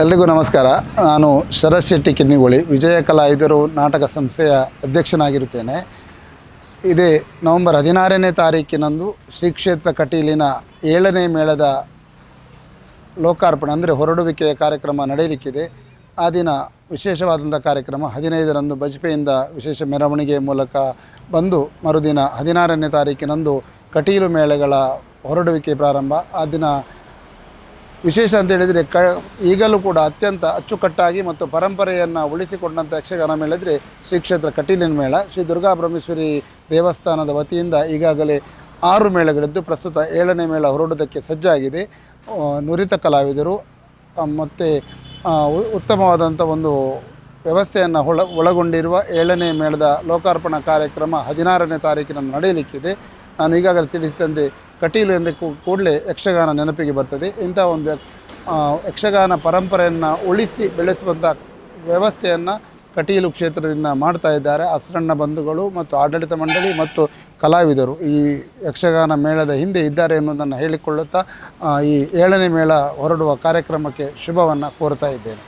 ಎಲ್ರಿಗೂ ನಮಸ್ಕಾರ. ನಾನು ಶರತ್ ಶೆಟ್ಟಿ ಕಿನ್ನಿಗೋಳಿ, ವಿಜಯ ಕಲಾವಿದರು ನಾಟಕ ಸಂಸ್ಥೆಯ ಅಧ್ಯಕ್ಷನಾಗಿರುತ್ತೇನೆ. ಇದೇ ನವೆಂಬರ್ ಹದಿನಾರನೇ ತಾರೀಕಿನಂದು ಶ್ರೀ ಕ್ಷೇತ್ರ ಕಟೀಲಿನ ಏಳನೇ ಮೇಳದ ಲೋಕಾರ್ಪಣೆ, ಅಂದರೆ ಹೊರಡುವಿಕೆಯ ಕಾರ್ಯಕ್ರಮ ನಡೆಯಲಿಕ್ಕಿದೆ. ಆ ದಿನ ವಿಶೇಷವಾದಂಥ ಕಾರ್ಯಕ್ರಮ, ಹದಿನೈದರಂದು ಬಜಪೆಯಿಂದ ವಿಶೇಷ ಮೆರವಣಿಗೆ ಮೂಲಕ ಬಂದು ಮರುದಿನ ಹದಿನಾರನೇ ತಾರೀಕಿನಂದು ಕಟೀಲು ಮೇಳಗಳ ಹೊರಡುವಿಕೆ ಪ್ರಾರಂಭ. ಆ ದಿನ ವಿಶೇಷ ಅಂತ ಹೇಳಿದರೆ ಕ ಈಗಲೂ ಕೂಡ ಅತ್ಯಂತ ಅಚ್ಚುಕಟ್ಟಾಗಿ ಮತ್ತು ಪರಂಪರೆಯನ್ನು ಉಳಿಸಿಕೊಂಡಂಥ ಯಕ್ಷಗಾನ ಮೇಳ ಇದ್ದರೆ ಶ್ರೀ ಕ್ಷೇತ್ರ ಕಟೀಲಿನ ಮೇಳ. ಶ್ರೀ ದುರ್ಗಾ ಬ್ರಹ್ಮೇಶ್ವರಿ ದೇವಸ್ಥಾನದ ವತಿಯಿಂದ ಈಗಾಗಲೇ ಆರು ಮೇಳಗಳಿದ್ದು ಪ್ರಸ್ತುತ ಏಳನೇ ಮೇಳ ಹೊರಡುವುದಕ್ಕೆ ಸಜ್ಜಾಗಿದೆ. ನುರಿತ ಕಲಾವಿದರು ಮತ್ತು ಉತ್ತಮವಾದಂಥ ಒಂದು ವ್ಯವಸ್ಥೆಯನ್ನು ಒಳ ಒಳಗೊಂಡಿರುವ ಏಳನೇ ಮೇಳದ ಲೋಕಾರ್ಪಣಾ ಕಾರ್ಯಕ್ರಮ ಹದಿನಾರನೇ ತಾರೀಕಿನಂದು ನಡೆಯಲಿಕ್ಕಿದೆ. ನಾನು ಈಗಾಗಲೇ ತಿಳಿಸಿದಂತೆ ಕಟೀಲು ಎಂದ ಕೂಡಲೇ ಯಕ್ಷಗಾನ ನೆನಪಿಗೆ ಬರ್ತದೆ. ಇಂಥ ಒಂದು ಯಕ್ಷಗಾನ ಪರಂಪರೆಯನ್ನು ಉಳಿಸಿ ಬೆಳೆಸುವಂಥ ವ್ಯವಸ್ಥೆಯನ್ನು ಕಟೀಲು ಕ್ಷೇತ್ರದಿಂದ ಮಾಡ್ತಾ ಇದ್ದಾರೆ. ಅಸ್ರಣ್ಣ ಬಂಧುಗಳು ಮತ್ತು ಆಡಳಿತ ಮಂಡಳಿ ಮತ್ತು ಕಲಾವಿದರು ಈ ಯಕ್ಷಗಾನ ಮೇಳದ ಹಿಂದೆ ಇದ್ದಾರೆ ಎನ್ನುವುದನ್ನು ಹೇಳಿಕೊಳ್ಳುತ್ತಾ ಈ ಏಳನೇ ಮೇಳ ಹೊರಡುವ ಕಾರ್ಯಕ್ರಮಕ್ಕೆ ಶುಭವನ್ನು ಕೋರ್ತಾ ಇದ್ದೇನೆ.